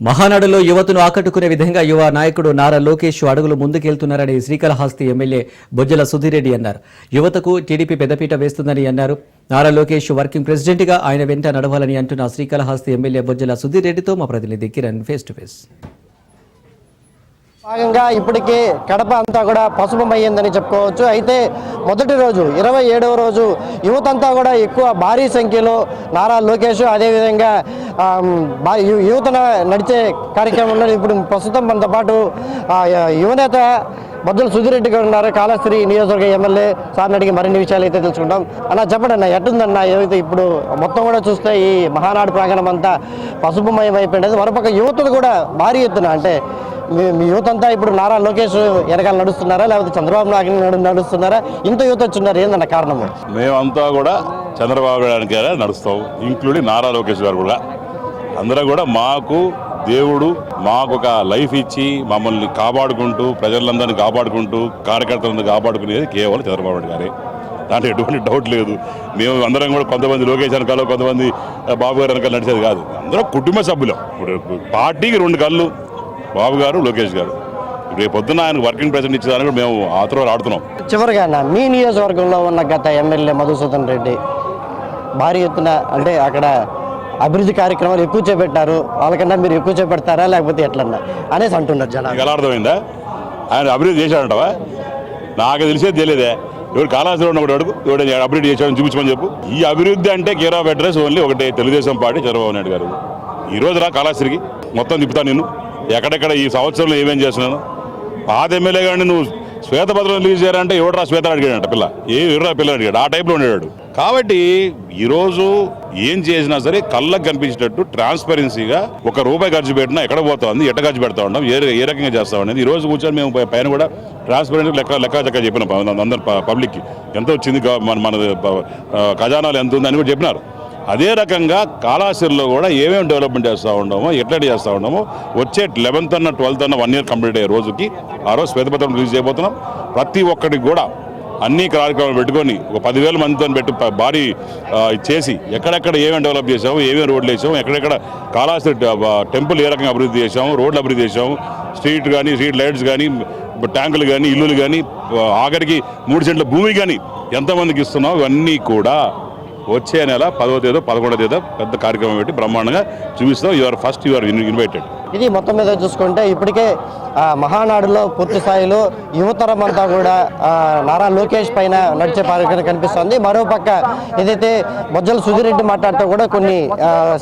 మహానాడులో యువతను ఆకట్టుకునే విధంగా యువ నాయకుడు నారా లోకేష్ అడుగులు ముందుకెళ్తున్నారని శ్రీకాళహస్తి ఎమ్మెల్యే బొజ్జల సుధీరెడ్డి అన్నారు. యువతకు టీడీపీ పెద్దపీట వేస్తుందని అన్నారు. నారా లోకేష్ వర్కింగ్ ప్రెసిడెంట్గా ఆయన వెంట నడవాలని అంటున్న శ్రీకాళహస్తి ఎమ్మెల్యే బొజ్జల సుధిరెడ్డితో మా ప్రతినిధి కిరణ్ ఫేస్ టు ఫేస్ భాగంగా ఇప్పటికే కడప అంతా కూడా పసుపమయ్యిందని చెప్పుకోవచ్చు. అయితే మొదటి రోజు ఇరవై ఏడవ రోజు యువతంతా కూడా ఎక్కువ భారీ సంఖ్యలో నారా లోకేష్ అదేవిధంగా ఆమ్, యువతన నడిచే కార్యక్రమంలో ఇప్పుడు ప్రస్తుతం మనతో పాటు యువనేత బద్దుల సుధిరెడ్డి గారు ఉన్నారు. కాళశ్రీ నియోజకవర్గ ఎమ్మెల్యే. సార్ని అడిగి మరిన్ని విషయాలు అయితే తెలుసుకుంటాం. అన్న చెప్పండి అన్న ఎట్టుందన్న? ఏదైతే ఇప్పుడు మొత్తం కూడా చూస్తే ఈ మహానాడు ప్రాంగణం అంతా పసుపుమయం అయిపోయింది. మరోపక్క యువతలు కూడా భారీ ఎత్తున అంటే మీ మీ యూత్ అంతా ఇప్పుడు నారా లోకేష్ వెనకాల నడుస్తున్నారా? లేకపోతే చంద్రబాబు నాయుడు నడుస్తున్నారా? ఇంత యూత్ వచ్చిన్నారు ఏందన్న కారణము? మేమంతా కూడా చంద్రబాబు నాయుడు నడుస్తాం. ఇంక్లూడింగ్ నారా లోకేష్ గారు కూడా. అందరూ కూడా మాకు దేవుడు మాకు ఒక లైఫ్ ఇచ్చి మమ్మల్ని కాపాడుకుంటూ ప్రజలందరినీ కాపాడుకుంటూ కార్యకర్తలను కాపాడుకునేది కేవలం చంద్రబాబు నాయుడు గారే. దాంట్లో ఎటువంటి డౌట్ లేదు. మేము అందరం కూడా కొంతమంది లోకేష్ వెనకాల కొంతమంది బాబు గారు వెనకాల నడిచేది కాదు. అందరం కుటుంబ సభ్యులం. ఇప్పుడు పార్టీకి రెండు కళ్ళు. బాబు గారు లోకేష్ గారు. రేపు పొద్దున ఆయన వర్కింగ్ ప్రెసిడెంట్ ఇచ్చేదాని కూడా మేము ఆత్రం ఆడుతున్నాం. చివరిగా మీ నియోజకవర్గంలో ఉన్న గత ఎమ్మెల్యే మధుసూదన్ రెడ్డి భారీ ఎత్తున అంటే అక్కడ అభివృద్ధి కార్యక్రమాలు ఎక్కువ చేపట్టారు. వాళ్ళకన్నా మీరు ఎక్కువ చేపడతారా? లేకపోతే ఎట్లన్నా? అనేసి అంటున్నారు జనాలు. ఎలా అర్థమైందా? ఆయన అభివృద్ధి చేశాడంటవా? నాకు తెలిసేది తెలియదే. ఎవరు కాళాశ్రీలో ఉన్న ఒకటి అడుగు ఎవడు అభివృద్ధి చేశాడని చూపించమని చెప్పు. ఈ అభివృద్ధి అంటే కేర్ ఆఫ్ అడ్రస్ ఓన్లీ ఒకటే తెలుగుదేశం పార్టీ చంద్రబాబు నాయుడు గారు. ఈ రోజు రా కాళాశ్రీకి మొత్తం తిప్పుతాను నేను ఎక్కడెక్కడ ఈ సంవత్సరంలో ఏమేం చేస్తున్నాను? పాత ఎమ్మెల్యే గారిని నువ్వు శ్వేతపత్రం రిలీజ్ చేయాలంటే ఎవడరా శ్వేత అడిగాడంట పిల్ల? ఏ ఎవరా పిల్ల అడిగాడు? ఆ టైప్లో ఉండేవాడు. కాబట్టి ఈరోజు ఏం చేసినా సరే కళ్ళకు కనిపించేటట్టు ట్రాన్స్పరెన్సీగా ఒక రూపాయి ఖర్చు పెట్టినా ఎక్కడ పోతుంది ఎట్ట ఖర్చు పెడతా ఉన్నాం ఏ ఏ రకంగా చేస్తా ఉండేది ఈ రోజు కూర్చొని మేము పైన కూడా ట్రాన్స్పరెన్సీ లెక్క లెక్క లెక్క చెప్పిన అందరు పబ్లిక్కి. ఎంత వచ్చింది మన మన ఖజానాలు ఎంత ఉంది అని కూడా చెప్పినారు. అదే రకంగా కాళాశ్రీలో కూడా ఏమేమి డెవలప్మెంట్ చేస్తూ ఉండమో ఎట్లా చేస్తూ ఉండమో వచ్చే లెవెన్త్ అన్న ట్వెల్త్ అన్న వన్ ఇయర్ కంప్లీట్ అయ్యే రోజుకి ఆ రోజు శ్వేతపత్రం రిలీజ్ చేయబోతున్నాం. ప్రతి ఒక్కరికి కూడా అన్ని కార్యక్రమాలు పెట్టుకొని ఒక పదివేల మందితో పెట్టి భారీ చేసి ఎక్కడెక్కడ ఏమేమి డెవలప్ చేసాము ఏమేమి రోడ్లు వేసాము ఎక్కడెక్కడ కాళాశ్రీ టెంపుల్ ఏ రకంగా అభివృద్ధి చేసాము రోడ్లు అభివృద్ధి చేసాము స్ట్రీట్ కానీ స్ట్రీట్ లైట్స్ కానీ ట్యాంకులు కానీ ఇల్లులు కానీ ఆఖరికి మూడు సెంట్ల భూమి కానీ ఎంతమందికి ఇస్తున్నాం ఇవన్నీ కూడా వచ్చే నెల పదవ తేదీ పదకొండవ తేదీ పెద్ద కార్యక్రమం పెట్టి బ్రహ్మాండంగా చూపిస్తాం you are first your invited ఇది మొత్తం మీద చూసుకుంటే ఇప్పటికే మహానాడులో పూర్తి స్థాయిలో యువతరం అంతా కూడా నారా లోకేష్ పైన నడిచే పార్టీ కనిపిస్తోంది. మరోపక్క ఏదైతే బొజ్జల సుధిరెడ్డి మాట్లాడుతూ కూడా కొన్ని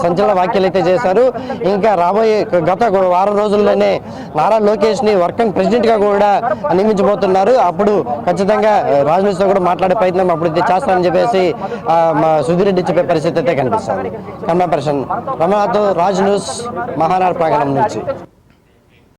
సంచలన వ్యాఖ్యలు అయితే చేశారు. ఇంకా రాబోయే గత వారం రోజుల్లోనే నారా లోకేష్ని వర్కింగ్ ప్రెసిడెంట్గా కూడా నియమించబోతున్నారు. అప్పుడు ఖచ్చితంగా రాజనీతితో కూడా మాట్లాడే ప్రయత్నం అప్పుడు చేస్తానని చెప్పేసి మా సుధిరెడ్డి చెప్పే పరిస్థితి అయితే కనిపిస్తుంది. కన్నా పర్సన్ రమణాథ్ రాజ్ న్యూస్ మహానాడు ప్రాంగణం হচ্ছে